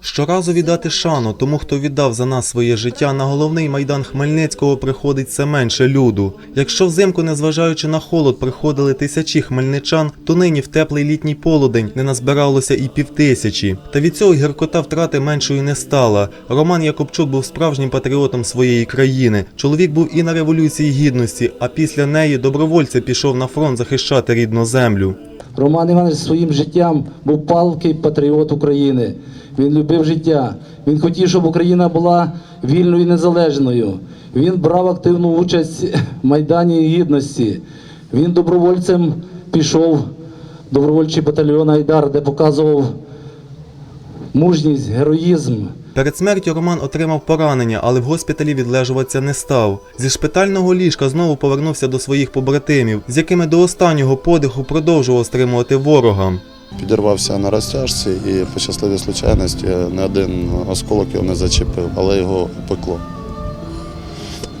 Щоразу віддати шану тому, хто віддав за нас своє життя, на головний майдан Хмельницького приходить все менше люду. Якщо взимку, незважаючи на холод, приходили тисячі хмельничан, то нині в теплий літній полудень не назбиралося і півтисячі. Та від цього гіркота втрати меншою не стала. Роман Якобчук був справжнім патріотом своєї країни. Чоловік був і на революції гідності, а після неї добровольця пішов на фронт захищати рідну землю. Роман Іванович своїм життям був палкий патріот України. Він любив життя. Він хотів, щоб Україна була вільною і незалежною. Він брав активну участь в Майдані Гідності. Він добровольцем пішов добровольчий батальйон Айдар, де показував мужність, героїзм. Перед смертю Роман отримав поранення, але в госпіталі відлежуватися не став. Зі шпитального ліжка знову повернувся до своїх побратимів, з якими до останнього подиху продовжував стримувати ворога. Підірвався на розтяжці і по щасливій случайності не один осколок його не зачепив, але його пекло.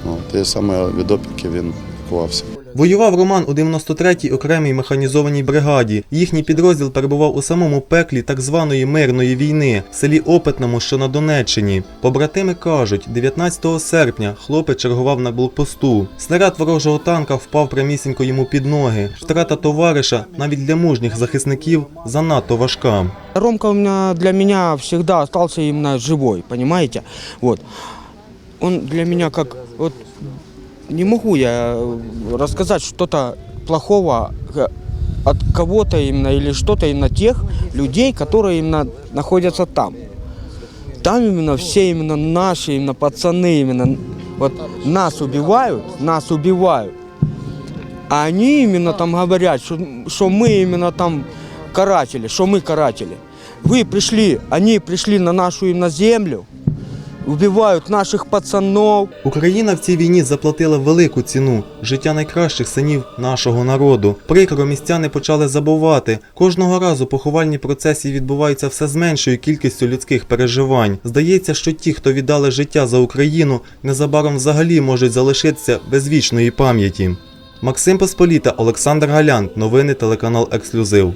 От, і саме від опіки він лікувався. Воював Роман у 93-й окремій механізованій бригаді. Їхній підрозділ перебував у самому пеклі так званої мирної війни в селі Опитному, що на Донеччині. Побратими кажуть, 19 серпня хлопець чергував на блокпосту. Снаряд ворожого танка впав прямісінько йому під ноги. Втрата товариша навіть для мужніх захисників занадто важка. Ромка у меня для меня всегда остался именно живой, понимаете? Вот. Он для меня как вот не могу я э, рассказать что-то плохого э, от кого-то именно или что-то именно тех людей, которые именно находятся там. Там именно все именно наши, именно пацаны, именно вот нас убивают, нас убивают. А они именно там говорят, что, что мы именно там каратели, что мы каратели. Вы пришли, они пришли на нашу именно землю, убивают наших пацанов. Україна в цій війні заплатила велику ціну життя найкращих синів нашого народу. Прикро містяни почали забувати. Кожного разу поховальні процесії відбуваються все з меншою кількістю людських переживань. Здається, що ті, хто віддали життя за Україну, незабаром взагалі можуть залишитися без вічної пам'яті. Максим Посполіта, Олександр Галян. Новини телеканал Ексклюзив.